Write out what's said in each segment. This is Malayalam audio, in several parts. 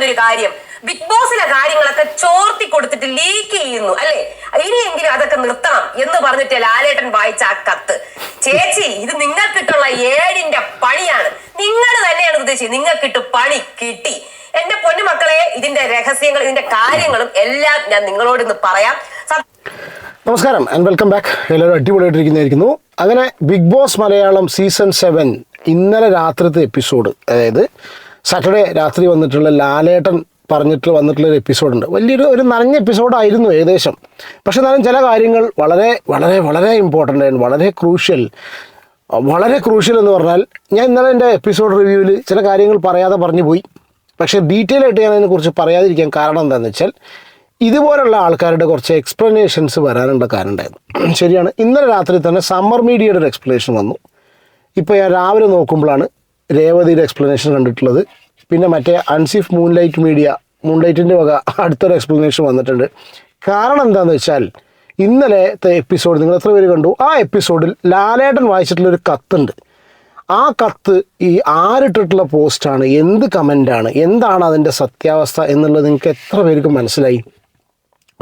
പറഞ്ഞൊരു കാര്യം. ബിഗ് ബോസിലെ കാര്യങ്ങളൊക്കെ ചോർത്തി കൊടുത്തിട്ട് ലീക്ക് ചെയ്യുന്നു അല്ലെ? ഇനിയെങ്കിലും അതൊക്കെ നിർത്തണം എന്ന് പറഞ്ഞിട്ട് ലാലേട്ടൻ വായിച്ച ആ കത്ത്. ചേച്ചി ഇത് നിങ്ങൾക്കിട്ടുള്ള ഏഴിന്റെ പണിയാണ്. നിങ്ങൾ തന്നെയാണ് ഉദ്ദേശിച്ചത് നിങ്ങൾക്കിട്ട് പണി കിട്ടി. എന്റെ പൊന്നു മക്കളെ ഇതിന്റെ രഹസ്യങ്ങൾ ഇതിന്റെ കാര്യങ്ങളും എല്ലാം ഞാൻ നിങ്ങളോട് ഇന്ന് പറയാം. നമസ്കാരം ആൻഡ് വെൽക്കം ബാക്ക് എല്ലാവരും അടിപൊളിയായിട്ടിരിക്കുന്നതായിരിക്കുന്നു. അങ്ങനെ Bigg Boss Malayalam season seven ഇന്നലെ രാത്രിത്തെ എപ്പിസോഡ് അതായത് സാറ്റർഡേ രാത്രി വന്നിട്ടുള്ള ലാലേട്ടൻ പറഞ്ഞിട്ട് വന്നിട്ടുള്ള ഒരു എപ്പിസോഡുണ്ട്. വലിയൊരു ഒരു നനഞ്ഞ എപ്പിസോഡായിരുന്നു ഏകദേശം. പക്ഷെ എന്നാലും ചില കാര്യങ്ങൾ വളരെ വളരെ വളരെ ഇമ്പോർട്ടന്റ് ആയിരുന്നു വളരെ ക്രൂഷ്യൽ വളരെ ക്രൂഷ്യൽ എന്ന് പറഞ്ഞാൽ ഞാൻ ഇന്നലെ എന്റെ എപ്പിസോഡ് റിവ്യൂവിൽ ചില കാര്യങ്ങൾ പറയാതെ പറഞ്ഞു പോയി. പക്ഷേ ഡീറ്റെയിൽ ആയിട്ട് ഞാൻ അതിനെക്കുറിച്ച് പറയാതിരിക്കാൻ കാരണം എന്താണെന്ന് വെച്ചാൽ ഇതുപോലുള്ള ആൾക്കാരുടെ കുറച്ച് എക്സ്പ്ലനേഷൻസ് വരാനുള്ള കാരണം ഉണ്ടായിരുന്നു. ശരിയാണ്. ഇന്നലെ രാത്രി തന്നെ സമ്മർ മീഡിയയുടെ ഒരു എക്സ്പ്ലനേഷൻ വന്നു. ഇപ്പോൾ ഞാൻ രാവിലെ നോക്കുമ്പോഴാണ് രേവതിയുടെ എക്സ്പ്ലനേഷൻ കണ്ടിട്ടുള്ളത്. പിന്നെ മറ്റേ അൺസിഫ് മൂൺലൈറ്റ് മീഡിയ മൂൺലൈറ്റിന്റെ വക അടുത്തൊരു എക്സ്പ്ലനേഷൻ വന്നിട്ടുണ്ട്. കാരണം എന്താണെന്ന് വെച്ചാൽ ഇന്നലത്തെ എപ്പിസോഡ് നിങ്ങൾ എത്ര പേര് കണ്ടു? ആ എപ്പിസോഡിൽ ലാലേട്ടൻ വായിച്ചിട്ടുള്ളൊരു കത്തുണ്ട്. ആ കത്ത് ഈ ആരിട്ടിട്ടുള്ള പോസ്റ്റാണ് എന്ത് കമന്റാണ് എന്താണ് അതിന്റെ സത്യാവസ്ഥ എന്നുള്ളത് നിങ്ങൾക്ക് എത്ര പേർക്ക് മനസ്സിലായി?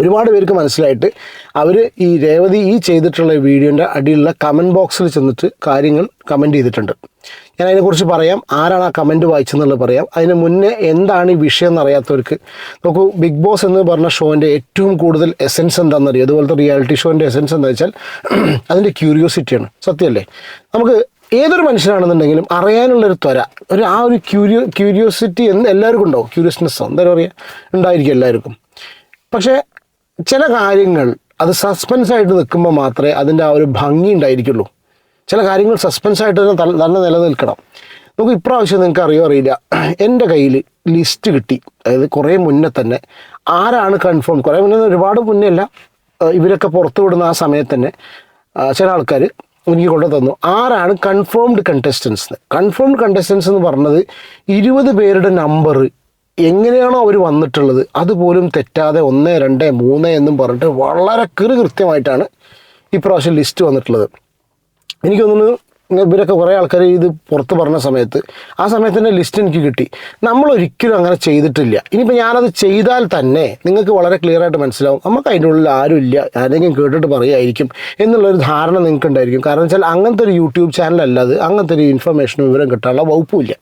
ഒരുപാട് പേർക്ക് മനസ്സിലായിട്ട് അവർ ഈ രേവതി ഈ ചെയ്തിട്ടുള്ള വീഡിയോന്റെ അടിയിലുള്ള കമന്റ് ബോക്സിൽ ചെന്നിട്ട് കാര്യങ്ങൾ കമന്റ് ചെയ്തിട്ടുണ്ട്. ഞാൻ അതിനെക്കുറിച്ച് പറയാം ആരാണ് ആ കമന്റ് വായിച്ചെന്നുള്ളത് പറയാം. അതിന് മുന്നേ എന്താണ് ഈ വിഷയം എന്നറിയാത്തവർക്ക് നോക്കൂ ബിഗ് ബോസ് എന്ന് പറഞ്ഞ ഷോന്റെ ഏറ്റവും കൂടുതൽ എസെൻസ് എന്താണെന്നറിയോ? അതുപോലത്തെ റിയാലിറ്റി ഷോന്റെ എസൻസ് എന്താ വെച്ചാൽ അതിന്റെ ക്യൂരിയോസിറ്റിയാണ് സത്യമല്ലേ? നമുക്ക് ഏതൊരു മനുഷ്യനാണെന്നുണ്ടെങ്കിലും അറിയാനുള്ളൊരു ത്വര ഒരു ആ ഒരു ക്യൂരിയോ ക്യൂരിയോസിറ്റി എന്ന് എല്ലാവർക്കും ഉണ്ടാവും. ക്യൂരിയസ്നെസ്സോ എന്തായാലും പറയുക ഉണ്ടായിരിക്കും എല്ലാവർക്കും. പക്ഷേ ചില കാര്യങ്ങൾ അത് സസ്പെൻസ് ആയിട്ട് നിൽക്കുമ്പോൾ മാത്രമേ അതിന്റെ ആ ഒരു ഭംഗി ഉണ്ടായിരിക്കുള്ളൂ. ചില കാര്യങ്ങൾ സസ്പെൻസ് ആയിട്ട് തന്നെ തന്നെ നിലനിൽക്കണം. നമുക്ക് ഇപ്രാവശ്യം നിങ്ങൾക്ക് അറിയോ അറിയില്ല. എന്റെ കയ്യിൽ ലിസ്റ്റ് കിട്ടി. അതായത് കുറേ മുന്നേ തന്നെ ആരാണ് കൺഫേം കുറേ മുന്നേ ഒരുപാട് മുന്നേ അല്ല ഇവരൊക്കെ പുറത്തു വിടുന്ന ആ സമയത്ത് തന്നെ ചില ആൾക്കാർ എനിക്ക് കൊണ്ടു തന്നു. ആരാണ് കൺഫേംഡ് കണ്ടസ്റ്റൻസ് കൺഫേംഡ് കണ്ടസ്റ്റൻസ് എന്ന് പറഞ്ഞത് ഇരുപത് പേരുടെ നമ്പർ എങ്ങനെയാണോ അവർ വന്നിട്ടുള്ളത്? അതുപോലും തെറ്റാതെ ഒന്ന് രണ്ട് മൂന്ന് എന്നും പറഞ്ഞിട്ട് വളരെ കൃ കൃത്യമായിട്ടാണ് ഇപ്രാവശ്യം ലിസ്റ്റ് വന്നിട്ടുള്ളത്. എനിക്ക് തോന്നുന്നു ഇവരൊക്കെ കുറേ ആൾക്കാർ ഇത് പുറത്ത് പറഞ്ഞ സമയത്ത് ആ സമയത്ത് തന്നെ ലിസ്റ്റ് എനിക്ക് കിട്ടി. നമ്മൾ ഒരിക്കലും അങ്ങനെ ചെയ്തിട്ടില്ല. ഇനിയിപ്പോൾ ഞാനത് ചെയ്താൽ തന്നെ നിങ്ങൾക്ക് വളരെ ക്ലിയർ ആയിട്ട് മനസ്സിലാവും. നമുക്ക് അതിന്റെ ഉള്ളിൽ ആരും ഇല്ല. ആരെങ്കിലും കേട്ടിട്ട് പറയുമായിരിക്കും എന്നുള്ളൊരു ധാരണ നിങ്ങൾക്ക് ഉണ്ടായിരിക്കും കാരണം വെച്ചാൽ അങ്ങനത്തെ ഒരു യൂട്യൂബ് ചാനൽ അത്. അങ്ങനത്തെ ഒരു ഇൻഫർമേഷനും വിവരം കിട്ടാനുള്ള വകുപ്പുമില്ല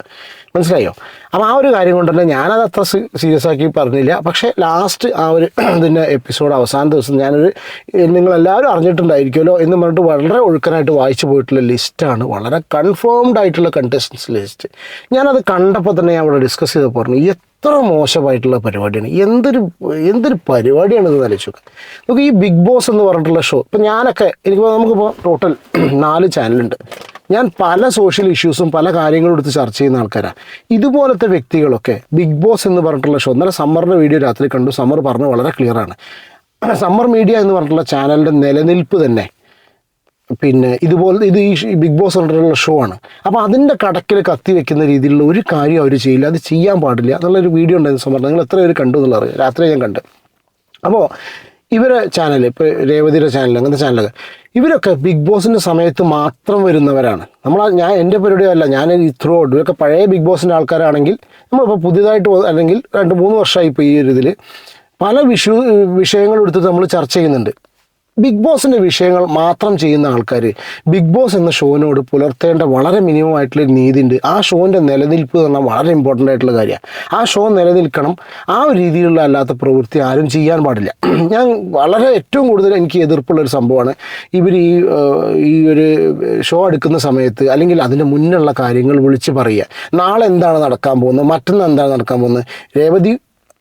മനസ്സിലായോ? അപ്പോൾ ആ ഒരു കാര്യം കൊണ്ട് തന്നെ ഞാനത് അത്ര സീരിയസ് ആക്കി പറഞ്ഞില്ല. പക്ഷേ ലാസ്റ്റ് ആ ഒരു ഇതിന്റെ എപ്പിസോഡ് അവസാന ദിവസം ഞാനൊരു നിങ്ങളെല്ലാവരും അറിഞ്ഞിട്ടുണ്ടായിരിക്കുമല്ലോ എന്ന് പറഞ്ഞിട്ട് വളരെ ഒഴുക്കനായിട്ട് വായിച്ചു പോയിട്ടുള്ള ലിസ്റ്റാണ് വളരെ കൺഫേംഡ് ആയിട്ടുള്ള കണ്ടസ്റ്റൻസ് ലിസ്റ്റ് ഞാനത് കണ്ടപ്പോൾ തന്നെ ഞാൻ അവിടെ ഡിസ്കസ് ചെയ്ത് പറഞ്ഞു എത്ര മോശമായിട്ടുള്ള പരിപാടിയാണ്. എന്തൊരു എന്തൊരു പരിപാടിയാണ് ഇത് നിലച്ചു നമുക്ക് ഈ ബിഗ് ബോസ് എന്ന് പറഞ്ഞിട്ടുള്ള ഷോ ഇപ്പം ഞാനൊക്കെ എനിക്ക് നമുക്കിപ്പോൾ ടോട്ടൽ നാല് ചാനലുണ്ട് ഞാൻ പല സോഷ്യൽ ഇഷ്യൂസും പല കാര്യങ്ങളും എടുത്ത് ചർച്ച ചെയ്യുന്ന ആൾക്കാരാണ് ഇതുപോലത്തെ വ്യക്തികളൊക്കെ ബിഗ് ബോസ് എന്ന് പറഞ്ഞിട്ടുള്ള ഷോ ഇന്നലെ സമ്മറിന്റെ വീഡിയോ രാത്രി കണ്ടു. സമ്മർ പറഞ്ഞു വളരെ ക്ലിയർ ആണ്. സമ്മർ മീഡിയ എന്ന് പറഞ്ഞിട്ടുള്ള ചാനലിന്റെ നിലനിൽപ്പ് തന്നെ. പിന്നെ ഇതുപോലെ ഇത് ഈ ബിഗ് ബോസ് പറഞ്ഞിട്ടുള്ള ഷോ ആണ്. അപ്പോൾ അതിന്റെ കടക്കിൽ കത്തി വെക്കുന്ന രീതിയിലുള്ള ഒരു കാര്യം അവർ ചെയ്യില്ല. അത് ചെയ്യാൻ പാടില്ല. എന്നുള്ളൊരു വീഡിയോ ഉണ്ടായിരുന്നു സമ്മർ നിങ്ങൾ എത്ര പേര് കണ്ടു എന്നുള്ളത് രാത്രി ഞാൻ കണ്ട്. അപ്പോൾ ഇവരെ ചാനൽ ഇപ്പോൾ രേവതിയുടെ ചാനൽ അങ്ങനത്തെ ചാനലൊക്കെ ഇവരൊക്കെ ബിഗ് ബോസിന്റെ സമയത്ത് മാത്രം വരുന്നവരാണ്. നമ്മൾ ഞാൻ എന്റെ പരിപാടിയല്ല ഞാൻ ത്രൂ ഔട്ട് ഇവരൊക്കെ പഴയ ബിഗ് ബോസിന്റെ ആൾക്കാരാണെങ്കിൽ നമ്മളിപ്പോൾ പുതിയതായിട്ട് അല്ലെങ്കിൽ രണ്ട് മൂന്ന് വർഷമായി ഇപ്പോൾ ഈ ഒരു ഇതിൽ പല വിഷു വിഷയങ്ങൾ നമ്മൾ ചർച്ച ചെയ്യുന്നുണ്ട്. ബിഗ് ബോസിന്റെ വിഷയങ്ങൾ മാത്രം ചെയ്യുന്ന ആൾക്കാർ ബിഗ് ബോസ് എന്ന ഷോനോട് പുലർത്തേണ്ട വളരെ മിനിമം ആയിട്ടുള്ള നീതി ഉണ്ട് ആ ഷോന്റെ നിലനിൽപ്പ് തന്നെ വളരെ ഇമ്പോർട്ടന്റ് ആയിട്ടുള്ള കാര്യമാണ്. ആ ഷോ നിലനിൽക്കണം. ആ ഒരു രീതിയിലുള്ള അല്ലാത്ത പ്രവൃത്തി ആരും ചെയ്യാൻ പാടില്ല. ഞാൻ വളരെ ഏറ്റവും കൂടുതൽ എനിക്ക് എതിർപ്പുള്ള ഒരു സംഭവമാണ് ഇവർ ഈ ഈ ഒരു ഷോ എടുക്കുന്ന സമയത്ത് അല്ലെങ്കിൽ അതിന് മുന്നുള്ള കാര്യങ്ങൾ വിളിച്ച് പറയുക. നാളെ എന്താണ് നടക്കാൻ പോകുന്നത്? മറ്റന്ന് എന്താണ് നടക്കാൻ പോകുന്നത്? രേവതി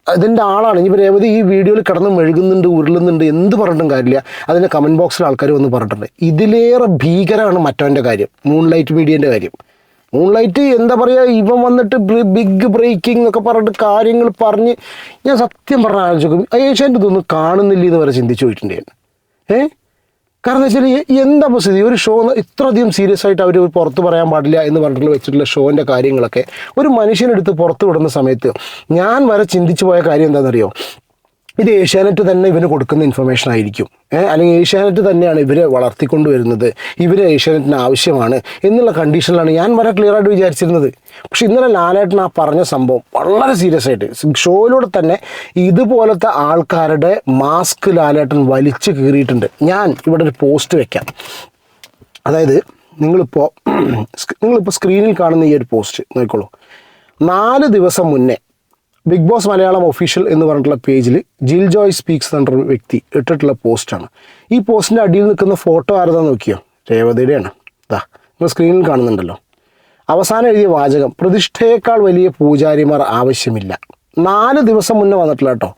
അതിന്റെ ആളാണ്. ഇനി രേവതി ഈ വീഡിയോയിൽ കിടന്ന് മെഴുകുന്നുണ്ട് ഉരുളുന്നുണ്ട് എന്ത് പറഞ്ഞിട്ടും കാര്യമില്ല. അതിന്റെ കമന്റ് ബോക്സിൽ ആൾക്കാർ വന്ന് പറഞ്ഞിട്ടുണ്ട്. ഇതിലേറെ ഭീകരമാണ് മറ്റവന്റെ കാര്യം. മൂൺലൈറ്റ് മീഡിയന്റെ കാര്യം. മൂൺലൈറ്റ് എന്താ പറയുക ഇവൻ വന്നിട്ട് ബിഗ് ബ്രേക്കിംഗ് എന്നൊക്കെ പറഞ്ഞിട്ട് കാര്യങ്ങൾ പറഞ്ഞ് ഞാൻ സത്യം പറഞ്ഞ ആലോചിക്കും ഏഷ്യാന്റെ ഇതൊന്നും കാണുന്നില്ല എന്ന് വരെ ചിന്തിച്ചു പോയിട്ടുണ്ട് ഞാൻ. ഏ? കാരണം എന്ന് വെച്ചാൽ എന്താ സ്ഥിതി? ഒരു ഷോ ഇത്രയധികം സീരിയസ് ആയിട്ട് അവർ പുറത്ത് പറയാൻ പാടില്ല എന്ന് പറഞ്ഞിട്ട് വെച്ചിട്ടുള്ള ഷോന്റെ കാര്യങ്ങളൊക്കെ ഒരു മനുഷ്യനെടുത്ത് പുറത്ത് വിടുന്ന സമയത്ത് ഞാൻ വരെ ചിന്തിച്ചു പോയ കാര്യം എന്താണെന്നറിയോ? ഇത് ഏഷ്യാനെറ്റ് തന്നെ ഇവന് കൊടുക്കുന്ന ഇൻഫർമേഷൻ ആയിരിക്കും. അല്ലെങ്കിൽ ഏഷ്യാനെറ്റ് തന്നെയാണ് ഇവരെ വളർത്തിക്കൊണ്ട് വരുന്നത് ഇവർ ഏഷ്യാനെറ്റിന് ആവശ്യമാണ് എന്നുള്ള കണ്ടീഷനിലാണ് ഞാൻ വരെ ക്ലിയർ ആയിട്ട് വിചാരിച്ചിരുന്നത്. പക്ഷെ ഇന്നലെ ലാലേട്ടൻ ആ പറഞ്ഞ സംഭവം വളരെ സീരിയസ് ആയിട്ട് ഷോയിലൂടെ തന്നെ ഇതുപോലത്തെ ആൾക്കാരുടെ മാസ്ക് ലാലേട്ടൻ വലിച്ചു കീറിയിട്ടുണ്ട്. ഞാൻ ഇവിടെ ഒരു പോസ്റ്റ് വെക്കാം. അതായത് നിങ്ങളിപ്പോൾ നിങ്ങളിപ്പോൾ സ്ക്രീനിൽ കാണുന്ന ഈ ഒരു പോസ്റ്റ് നോക്കിക്കോളൂ. നാല് ദിവസം മുന്നേ ബിഗ് ബോസ് മലയാളം ഒഫീഷ്യൽ എന്ന് പറഞ്ഞിട്ടുള്ള പേജിൽ ജിൽ ജോയ് സ്പീക്സ് എന്ന് പറഞ്ഞൊരു വ്യക്തി ഇട്ടിട്ടുള്ള പോസ്റ്റാണ് ഈ പോസ്റ്റിന്റെ അടിയിൽ നിൽക്കുന്ന ഫോട്ടോ ആരതാന്ന് നോക്കിയോ? രേവതിയുടെയാണ്. ഇതാ നിങ്ങൾ സ്ക്രീനിൽ കാണുന്നുണ്ടല്ലോ. അവസാനം എഴുതിയ വാചകം പ്രതിഷ്ഠയേക്കാൾ വലിയ പൂജാരിമാർ ആവശ്യമില്ല. നാല് ദിവസം മുന്നേ വന്നിട്ടില്ല കേട്ടോ.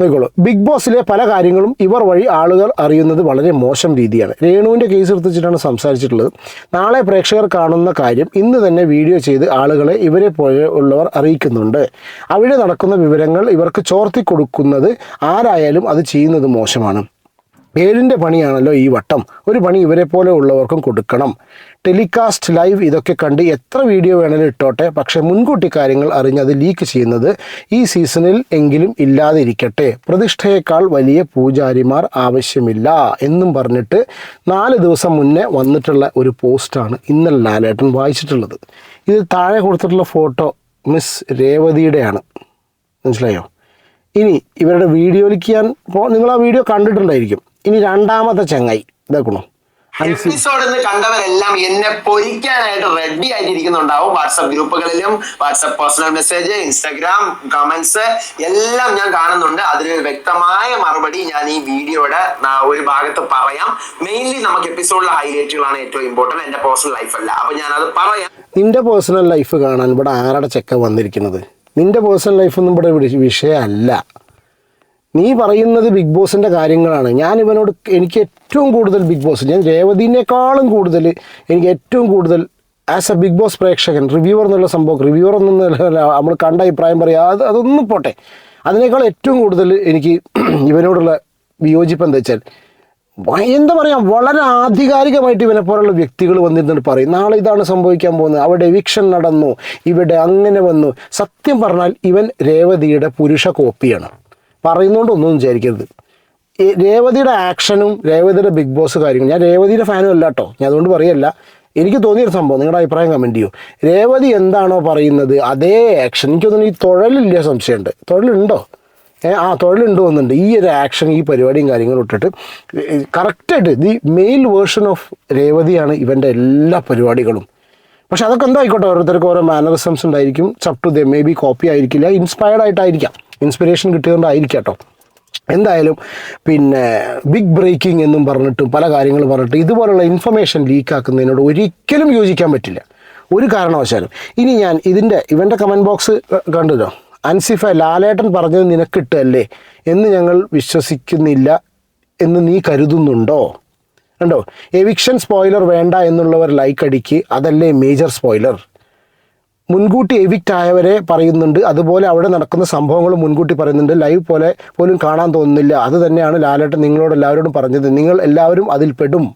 നോക്കിക്കോളൂ. ബിഗ് ബോസിലെ പല കാര്യങ്ങളും ഇവർ വഴി ആളുകൾ അറിയുന്നത് വളരെ മോശം രീതിയാണ്. രേണുവിന്റെ കേസ് എടുത്തിട്ടാണ് സംസാരിച്ചിട്ടുള്ളത്. നാളെ പ്രേക്ഷകർ കാണുന്ന കാര്യം ഇന്ന് തന്നെ വീഡിയോ ചെയ്ത് ആളുകളെ ഇവരെ പോലെ ഉള്ളവർ അറിയിക്കുന്നുണ്ട്. അവിടെ നടക്കുന്ന വിവരങ്ങൾ ഇവർക്ക് ചോർത്തി കൊടുക്കുന്നത് ആരായാലും അത് ചെയ്യുന്നത് മോശമാണ്. ഏഴിന്റെ പണിയാണല്ലോ ഈ വട്ടം. ഒരു പണി ഇവരെ പോലെ ഉള്ളവർക്കും കൊടുക്കണം. ടെലികാസ്റ്റ് ലൈവ് ഇതൊക്കെ കണ്ട് എത്ര വീഡിയോ വേണേലും ഇട്ടോട്ടെ. പക്ഷേ മുൻകൂട്ടി കാര്യങ്ങൾ അറിഞ്ഞ് അത് ലീക്ക് ചെയ്യുന്നത് ഈ സീസണിൽ എങ്കിലും ഇല്ലാതിരിക്കട്ടെ. പ്രതിഷ്ഠയേക്കാൾ വലിയ പൂജാരിമാർ ആവശ്യമില്ല എന്നും പറഞ്ഞിട്ട് നാല് ദിവസം മുന്നേ വന്നിട്ടുള്ള ഒരു പോസ്റ്റാണ് ഇന്നലെ ലാലേട്ടൻ വായിച്ചിട്ടുള്ളത്. ഇത് താഴെ കൊടുത്തിട്ടുള്ള ഫോട്ടോ മിസ് രേവതിയുടെയാണ്. മനസ്സിലായോ? ഇനി ഇവരുടെ വീഡിയോയിലേക്ക് ഞാൻ നിങ്ങൾ ആ വീഡിയോ കണ്ടിട്ടുണ്ടായിരിക്കും. ഇനി രണ്ടാമത്തെ ചങ്ങായി. ഇതാക്കണോ? എപ്പിസോഡിൽ നിന്ന് കണ്ടവരെല്ലാം എന്നെ പൊരിക്കാനായിട്ട് റെഡി ആയിട്ടിരിക്കുന്നുണ്ടാവും. WhatsApp ഗ്രൂപ്പുകളിലും WhatsApp personal message Instagram comments എല്ലാം ഞാൻ കാണുന്നുണ്ട്. അതിന് വ്യക്തമായ മറുപടി ഞാൻ ഈ വീഡിയോയുടെ ഒരു ഭാഗത്ത് പറയാം. മെയിൻലി നമുക്ക് എപ്പിസോഡിലെ ഹൈലൈറ്റുകളാണ് ഏറ്റവും ഇമ്പോർട്ടന്റ് എന്റെ പേഴ്സണൽ ലൈഫ് അല്ല. അപ്പൊ ഞാൻ അത് പറയാം. നിന്റെ പേഴ്സണൽ ലൈഫ് കാണാൻ ഇവിടെ ആരുടെ ചെക്ക വന്നിരിക്കുന്നത്? നിന്റെ പേഴ്സണൽ ലൈഫൊന്നും ഇവിടെ വിഷ- വിഷയമല്ല. നീ പറയുന്നത് ബിഗ് ബോസിന്റെ കാര്യങ്ങളാണ്. ഞാൻ ഇവനോട് എനിക്ക് ഏറ്റവും കൂടുതൽ ബിഗ് ബോസ് ഞാൻ രേവതിനേക്കാളും കൂടുതൽ എനിക്ക് ഏറ്റവും കൂടുതൽ ആസ് എ ബിഗ് ബോസ് പ്രേക്ഷകൻ റിവ്യൂവർ എന്നുള്ള സംഭവം റിവ്യൂവർ എന്നുള്ള നമ്മൾ കണ്ട അഭിപ്രായം പറയാം അത് അതൊന്നും പോട്ടെ. അതിനേക്കാൾ ഏറ്റവും കൂടുതൽ എനിക്ക് ഇവനോടുള്ള വിയോജിപ്പ് എന്താ വെച്ചാൽ എന്താ പറയാ വളരെ ആധികാരികമായിട്ട് ഇവനെ പോലുള്ള വ്യക്തികൾ വന്നിരുന്നിട്ട് പറയും നാളെ ഇതാണ് സംഭവിക്കാൻ പോകുന്നത് അവിടെ എവിക്ഷൻ നടന്നു ഇവിടെ അങ്ങനെ വന്നു. സത്യം പറഞ്ഞാൽ ഇവൻ രേവതിയുടെ പുരുഷ കോപ്പിയാണ് പറയുന്നതുകൊണ്ട് ഒന്നും വിചാരിക്കരുത് രേവതിയുടെ ആക്ഷനും രേവതിയുടെ ബിഗ് ബോസ് കാര്യങ്ങളും ഞാൻ രേവതിയുടെ ഫാനും അല്ല കേട്ടോ ഞാൻ അതുകൊണ്ട് പറയല്ല. എനിക്ക് തോന്നിയൊരു സംഭവം നിങ്ങളുടെ അഭിപ്രായം കമന്റ് ചെയ്യൂ. രേവതി എന്താണോ പറയുന്നത് അതേ ആക്ഷൻ എനിക്ക് തോന്നുന്നു ഈ തൊഴിലില്ല സംശയമുണ്ട്. തൊഴിലുണ്ടോ? ആ തൊഴിലുണ്ട് വന്നിട്ടുണ്ട് ഈ ഒരു ആക്ഷൻ ഈ പരിപാടിയും കാര്യങ്ങളും ഇട്ടിട്ട് കറക്റ്റായിട്ട് ദി മെയിൽ വേർഷൻ ഓഫ് രേവതിയാണ് ഇവന്റെ എല്ലാ പരിപാടികളും. പക്ഷെ അതൊക്കെ എന്തായിക്കോട്ടെ ഓരോരുത്തർക്ക് ഓരോ മാനറിസംസ് ഉണ്ടായിരിക്കും. Sub to the maybe copy ആയിരിക്കില്ല. ഇൻസ്പയർഡ് ആയിട്ടായിരിക്കാം. ഇൻസ്പിറേഷൻ കിട്ടിയതുകൊണ്ടായിരിക്കാം കേട്ടോ എന്തായാലും പിന്നെ ബിഗ് ബ്രേക്കിംഗ് എന്നും പറഞ്ഞിട്ടും പല കാര്യങ്ങൾ പറഞ്ഞിട്ട് ഇതുപോലുള്ള ഇൻഫർമേഷൻ ലീക്കാക്കുന്നതിനോട് ഒരിക്കലും യോജിക്കാൻ പറ്റില്ല. ഒരു കാരണവശാലും. ഇനി ഞാൻ ഇതിന്റെ ഇവന്റെ കമന്റ് ബോക്സ് കണ്ടല്ലോ അൻസിഫ ലാലേട്ടൻ പറഞ്ഞത് നിനക്കിട്ടല്ലേ എന്ന് ഞങ്ങൾ വിശ്വസിക്കുന്നില്ല എന്ന് നീ കരുതുന്നുണ്ടോ? കണ്ടോ? എവിക്ഷൻ സ്പോയിലർ വേണ്ട എന്നുള്ളവർ ലൈക്ക് അടിക്ക്. അതല്ലേ മേജർ സ്പോയിലർ മുൻകൂട്ടി എവിക്റ്റ് ആയവരെ പറയുന്നുണ്ട്. അതുപോലെ അവിടെ നടക്കുന്ന സംഭവങ്ങൾ മുൻകൂട്ടി പറയുന്നുണ്ട്. ലൈവ് പോലെ പോലും കാണാൻ തോന്നുന്നില്ല. അത് തന്നെയാണ് ലാലേട്ടൻ നിങ്ങളോട് എല്ലാവരോടും പറഞ്ഞത്. നിങ്ങൾ എല്ലാവരും അതിൽ പെടും.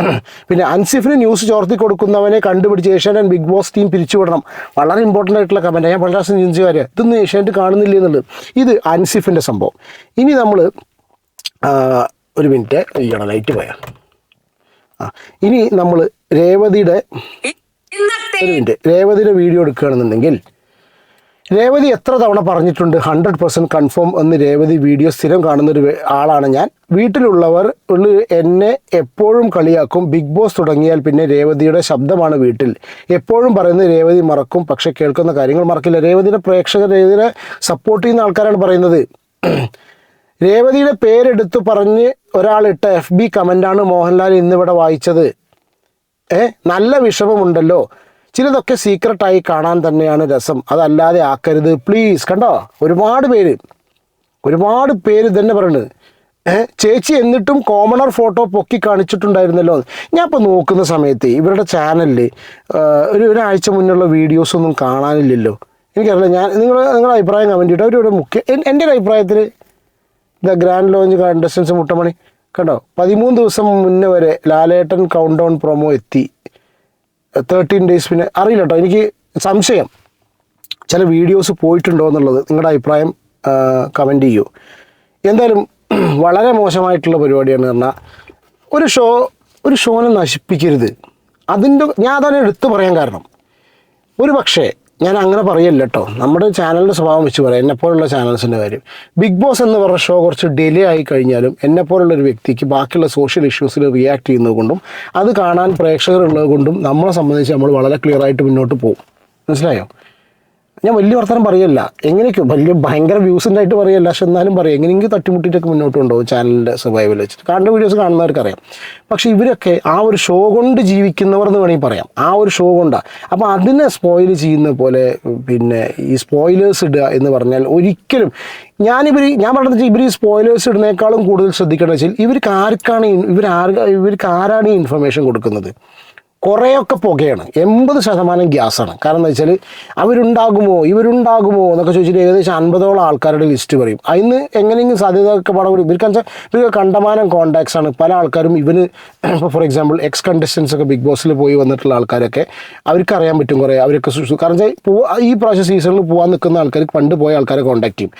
പിന്നെ അൻസിഫിന് ന്യൂസ് ചോർത്തി കൊടുക്കുന്നവനെ കണ്ടുപിടിച്ച് ഏഷ്യാൻ ബിഗ് ബോസ് ടീം പിരിച്ചുവിടണം. വളരെ ഇമ്പോർട്ടന്റ് ആയിട്ടുള്ള കമന്റ് ഞാൻ വളരെ ചിന്തിച്ചു കാര്യം. ഇതൊന്നും ഏഷ്യാനെറ്റ് കാണുന്നില്ല എന്നുള്ളത്. ഇത് അൻസിഫിന്റെ സംഭവം. ഇനി നമ്മൾ ഒരു മിനിറ്റ് ഈയണ ലൈറ്റ് പോയാ. ആ ഇനി നമ്മൾ രേവതിയുടെ ഒരു മിനിറ്റ്. രേവതിയുടെ വീഡിയോ എടുക്കുകയാണെന്നുണ്ടെങ്കിൽ രേവതി എത്ര തവണ പറഞ്ഞിട്ടുണ്ട് ഹൺഡ്രഡ് പെർസെന്റ് കൺഫേം എന്ന് രേവതി വീഡിയോ സ്ഥിരം കാണുന്നൊരു ആളാണ് ഞാൻ. വീട്ടിലുള്ളവർ ഉള്ള എന്നെ എപ്പോഴും കളിയാക്കും. ബിഗ് ബോസ് തുടങ്ങിയാൽ പിന്നെ രേവതിയുടെ ശബ്ദമാണ് വീട്ടിൽ. എപ്പോഴും പറയുന്നത് രേവതി മറക്കും പക്ഷേ കേൾക്കുന്ന കാര്യങ്ങൾ മറക്കില്ല. രേവതിയുടെ പ്രേക്ഷകർ രേവതിയെ സപ്പോർട്ട് ചെയ്യുന്ന ആൾക്കാരാണ് പറയുന്നത്. രേവതിയുടെ പേരെടുത്ത് പറഞ്ഞ് ഒരാളിട്ട എഫ് ബി കമന്റാണ് മോഹൻലാൽ ഇന്നിവിടെ വായിച്ചത്. ഏ നല്ല വിഷമമുണ്ടല്ലോ. ചിലതൊക്കെ സീക്രട്ടായി കാണാൻ തന്നെയാണ് രസം. അതല്ലാതെ ആക്കരുത്. പ്ലീസ് കണ്ടോ? ഒരുപാട് പേര്. ഒരുപാട് പേര് തന്നെ പറയുന്നത് ചേച്ചി എന്നിട്ടും കോമണർ ഫോട്ടോ പൊക്കി കാണിച്ചിട്ടുണ്ടായിരുന്നല്ലോ. ഞാൻ ഇപ്പോൾ നോക്കുന്ന സമയത്ത് ഇവരുടെ ചാനലിൽ ഒരു ഒരാഴ്ച മുന്നുള്ള വീഡിയോസ് ഒന്നും കാണാനില്ലല്ലോ. എനിക്കറിയില്ല ഞാൻ നിങ്ങൾ നിങ്ങളുടെ അഭിപ്രായം കമന്റ് അവരൊരു മുഖ്യ എന്റെ ഒരു അഭിപ്രായത്തിൽ ദ ഗ്രാൻഡ് ലോഞ്ച് കണ്ടസ്റ്റൻസ് മുട്ടമണി. കണ്ടോ? പതിമൂന്ന് ദിവസം മുന്നേ വരെ ലാലേട്ടൻ കൗണ്ട് ഡൗൺ പ്രൊമോ എത്തി. തേർട്ടീൻ ഡേയ്സ് പിന്നെ അറിയില്ല കേട്ടോ എനിക്ക് സംശയം. ചില വീഡിയോസ് പോയിട്ടുണ്ടോ എന്നുള്ളത് നിങ്ങളുടെ അഭിപ്രായം കമന്റ് ചെയ്യൂ. എന്തായാലും വളരെ മോശമായിട്ടുള്ള പരിപാടിയാണ് പറഞ്ഞാൽ ഒരു ഷോ ഒരു ഷോനെ നശിപ്പിക്കരുത്. അതിന്റെ ഞാൻ അതാണ് എടുത്തു പറയാൻ കാരണം. ഒരു പക്ഷേ ഞാൻ അങ്ങനെ പറയല്ല കേട്ടോ നമ്മുടെ ചാനലിന്റെ സ്വഭാവം വെച്ച് പറയാം. എന്നെപ്പോലുള്ള ചാനൽസിന്റെ കാര്യം. ബിഗ് ബോസ് എന്ന് പറഞ്ഞ ഷോ കുറച്ച് ഡിലേ ആയി കഴിഞ്ഞാലും എന്നെപ്പോലുള്ള ഒരു വ്യക്തിക്ക് ബാക്കിയുള്ള സോഷ്യൽ ഇഷ്യൂസിൽ റിയാക്ട് ചെയ്യുന്നത് കൊണ്ടും അത് കാണാൻ പ്രേക്ഷകരുള്ളത് കൊണ്ടും നമ്മളെ സംബന്ധിച്ച് നമ്മൾ വളരെ ക്ലിയർ ആയിട്ട് മുന്നോട്ട് പോകും. മനസ്സിലായോ? ഞാൻ വലിയ വർത്തനം പറയല്ല. എങ്ങനെയൊക്കെയോ വലിയ ഭയങ്കര വ്യൂസിന്റെ ആയിട്ട് പറയല്ല. പക്ഷെ എന്നാലും പറയാം. എങ്ങനെയെങ്കിലും തട്ടിമുട്ടിയിട്ടൊക്കെ മുന്നോട്ട് കൊണ്ടുപോകും ചാനലിന്റെ സർവൈവൽ വെച്ചിട്ട്? കാണുന്ന വീഡിയോസ് കാണുന്നവർക്ക് അറിയാം. പക്ഷേ ഇവരൊക്കെ ആ ഒരു ഷോ കൊണ്ട് ജീവിക്കുന്നവർ എന്ന് വേണമെങ്കിൽ പറയാം. ആ ഒരു ഷോ കൊണ്ടാണ് അപ്പോൾ അതിനെ സ്പോയിൽ ചെയ്യുന്ന പോലെ പിന്നെ ഈ സ്പോയിലേഴ്സ് ഇടുക എന്ന് പറഞ്ഞാൽ ഒരിക്കലും ഞാനിവർ ഞാൻ പറഞ്ഞത് ഇവർ ഈ സ്പോയിലേഴ്സ് ഇടുന്നേക്കാളും കൂടുതൽ ശ്രദ്ധിക്കേണ്ടത് വെച്ചാൽ ഇവർക്ക് ആർക്കാണ് ഇവർ ആർ ഇവർക്ക് ആരാണ് ഈ ഇൻഫർമേഷൻ കൊടുക്കുന്നത്? കുറേയൊക്കെ പുകയാണ്. എൺപത് ശതമാനം ഗ്യാസാണ്. കാരണം എന്താ വെച്ചാൽ അവരുണ്ടാകുമോ ഇവരുണ്ടാകുമോ എന്നൊക്കെ ചോദിച്ചിട്ട് ഏകദേശം അൻപതോളം ആൾക്കാരുടെ ലിസ്റ്റ് പറയും. അതിന് എങ്ങനെയെങ്കിലും സാധ്യതയൊക്കെ പടം കൂടി ഇവർക്ക് ഇവർക്ക് കണ്ടമാനം കോണ്ടാക്ട്സ് ആണ്. പല ആൾക്കാരും ഇവന് ഇപ്പോൾ ഫോർ എക്സാമ്പിൾ എക്സ് കണ്ടസ്റ്റൻസ് ഒക്കെ ബിഗ് ബോസിൽ പോയി വന്നിട്ടുള്ള ആൾക്കാരൊക്കെ അവർക്ക് അറിയാൻ പറ്റും കുറേ. അവരൊക്കെ കാരണം വെച്ചാൽ ഈ പ്രാവശ്യം സീസണിൽ പോകാൻ നിൽക്കുന്ന ആൾക്കാർക്ക് പണ്ട് പോയ ആൾക്കാരെ കോൺടാക്ട് ചെയ്യും.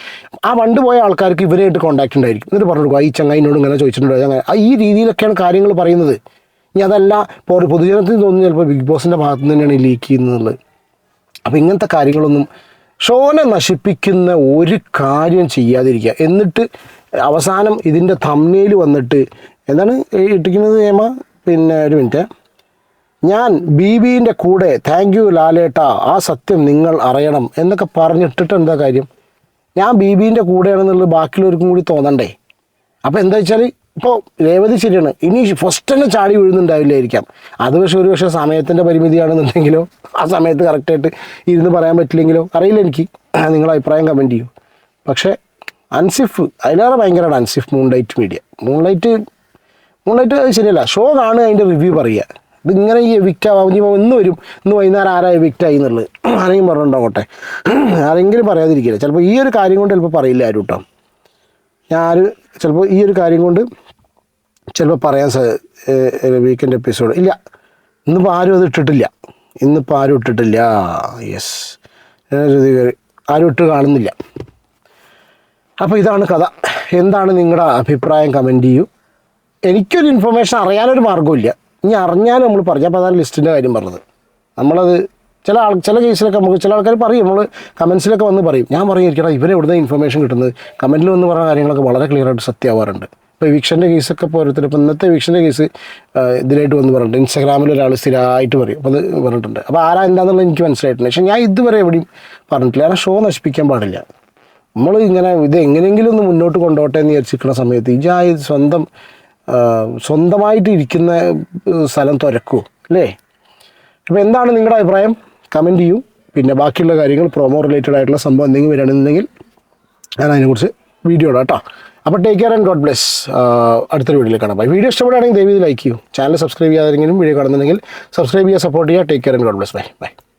ആ പണ്ട് പോയ ആൾക്കാർക്ക് ഇവരായിട്ട് കോൺടാക്ട് ഉണ്ടായിരിക്കും. എന്നിട്ട് പറഞ്ഞു കൊടുക്കും, ഈ ചങ്ങായിനോട് ഇങ്ങനെ ചോദിച്ചിട്ടുണ്ടോ. ഈ രീതിയിലൊക്കെയാണ് കാര്യങ്ങൾ പറയുന്നത്. ഇനി അതല്ല ഇപ്പോൾ പൊതുജനത്തിന് തോന്നുന്നു ചിലപ്പോൾ ബിഗ് ബോസിന്റെ ഭാഗത്തു നിന്ന് തന്നെയാണ് ലീക്ക് ചെയ്യുന്നത്. അപ്പോൾ ഇങ്ങനത്തെ കാര്യങ്ങളൊന്നും ഷോനെ നശിപ്പിക്കുന്ന ഒരു കാര്യം ചെയ്യാതിരിക്കുക. എന്നിട്ട് അവസാനം ഇതിന്റെ തമ്മയിൽ വന്നിട്ട് എന്താണ് ഇട്ടിരിക്കുന്നത് ഏമ പിന്നെ ഒരു മിനിറ്റ്. ഞാൻ ബി ബിന്റെ കൂടെ താങ്ക് യു ലാലേട്ട ആ സത്യം നിങ്ങൾ അറിയണം എന്നൊക്കെ പറഞ്ഞിട്ടിട്ട് എന്താ കാര്യം? ഞാൻ ബി ബിന്റെ കൂടെയാണെന്നുള്ളത് ബാക്കിയുള്ളവർക്കും കൂടി തോന്നണ്ടേ? അപ്പോൾ എന്താ വെച്ചാൽ ഇപ്പോൾ രേവതി ശരിയാണ്. ഇനി ഫസ്റ്റ് തന്നെ ചാടി വീഴുന്നുണ്ടാവില്ലായിരിക്കാം. അത് പക്ഷേ ഒരു പക്ഷേ സമയത്തിന്റെ പരിമിതിയാണെന്നുണ്ടെങ്കിലോ ആ സമയത്ത് കറക്റ്റായിട്ട് ഇരുന്ന് പറയാൻ പറ്റില്ലെങ്കിലോ അറിയില്ല എനിക്ക്. നിങ്ങളുടെ അഭിപ്രായം കമന്റ് ചെയ്യൂ. പക്ഷേ അൻസിഫ് അതിലേറെ ഭയങ്കരമാണ് Ansif moonlight media moonlight moonlight ശരിയല്ല. ഷോ കാണുക അതിന്റെ റിവ്യൂ പറയുക. ഇതിങ്ങനെ ഈ എവിക്റ്റ് ആവാം. ഇനി ഇന്ന് വരും. ഇന്ന് വൈകുന്നേരം ആരാ എവിക്റ്റ് ആയി എന്നുള്ളത്. ആരെങ്കിലും പറഞ്ഞിട്ടുണ്ടാവട്ടെ. ആരെങ്കിലും പറയാതിരിക്കില്ല. ചിലപ്പോൾ ഈ ഒരു കാര്യം കൊണ്ട് ചിലപ്പോൾ പറയില്ല ആരും കേട്ടോ ഞാൻ ആര് ചിലപ്പോൾ ഈ ഒരു കാര്യം കൊണ്ട് ചിലപ്പോൾ പറയാൻ സാ വീക്കെൻഡ് എപ്പിസോഡ് ഇല്ല. ഇന്നിപ്പോൾ ആരും അത് ഇട്ടിട്ടില്ല. ഇന്നിപ്പോൾ ആരും ഇട്ടിട്ടില്ല. യെസ് ആരും ഇട്ട് കാണുന്നില്ല. അപ്പോൾ ഇതാണ് കഥ. എന്താണ് നിങ്ങളുടെ അഭിപ്രായം? കമന്റ് ചെയ്യൂ. എനിക്കൊരു ഇൻഫർമേഷൻ അറിയാനൊരു മാർഗമില്ല ഇനി അറിഞ്ഞാലും നമ്മൾ പറഞ്ഞു. അപ്പോൾ അതാണ് ലിസ്റ്റിന്റെ കാര്യം പറഞ്ഞത്. നമ്മളത് ചില ആൾ ചില കേസിലൊക്കെ നമുക്ക് ചില ആൾക്കാർ പറയും നമ്മൾ കമൻസിലൊക്കെ വന്ന് പറയും. ഞാൻ പറയും ഇരിക്കണം ഇവരെ എവിടുന്ന ഇൻഫർമേഷൻ കിട്ടുന്നത്? കമന്റിൽ വന്ന് പറഞ്ഞ കാര്യങ്ങളൊക്കെ വളരെ ക്ലിയർ ആയിട്ട് സത്യമാവാറുണ്ട്. ഇപ്പോൾ എവിക്ഷന്റെ കേസൊക്കെ ഇപ്പോൾ ഇപ്പോൾ ഇന്നത്തെ എവിക്ഷന്റെ കേസ് ഇതിലായിട്ട് വന്ന് പറഞ്ഞിട്ടുണ്ട് ഇൻസ്റ്റാഗ്രാമിൽ ഒരാൾ സ്ഥിരമായിട്ട് പറയും. അപ്പോൾ അത് പറഞ്ഞിട്ടുണ്ട്. അപ്പോൾ ആരാ എന്താണെന്നുള്ളത് എനിക്ക് മനസ്സിലായിട്ടുണ്ട് പക്ഷേ ഞാൻ ഇതുവരെ എവിടെയും പറഞ്ഞിട്ടില്ല. കാരണം ഷോ നശിപ്പിക്കാൻ പാടില്ല. നമ്മൾ ഇങ്ങനെ ഇത് എങ്ങനെയെങ്കിലും ഒന്ന് മുന്നോട്ട് കൊണ്ടോട്ടെ എന്ന് വിചാരിച്ചിരിക്കുന്ന സമയത്ത് ഇജാ സ്വന്തം സ്വന്തമായിട്ട് ഇരിക്കുന്ന സ്ഥലം തുരക്കൂ അല്ലേ? അപ്പോൾ എന്താണ് നിങ്ങളുടെ അഭിപ്രായം? കമന്റ് ചെയ്യും. പിന്നെ ബാക്കിയുള്ള കാര്യങ്ങൾ പ്രൊമോ റിലേറ്റഡ് ആയിട്ടുള്ള സംഭവം എന്തെങ്കിലും വരികയാണെന്നുണ്ടെങ്കിൽ ഞാൻ അതിനെക്കുറിച്ച് വീഡിയോ ഇടാം കേട്ടോ. അപ്പോൾ take care and God bless അടുത്തൊരു വീഡിയോയിൽ കാണാം ബൈ വീഡിയോ ഇഷ്ടപ്പെടുകയാണെങ്കിൽ ദയവ് ലൈക്ക് ചെയ്യൂ. ചാനൽ സബ്സ്ക്രൈബ് ചെയ്യാതെങ്കിലും വീഡിയോ കാണുന്നുണ്ടെങ്കിൽ സബ്സ്ക്രൈബ് ചെയ്യുക സപ്പോർട്ട് ചെയ്യുക. Take care and God bless bye bye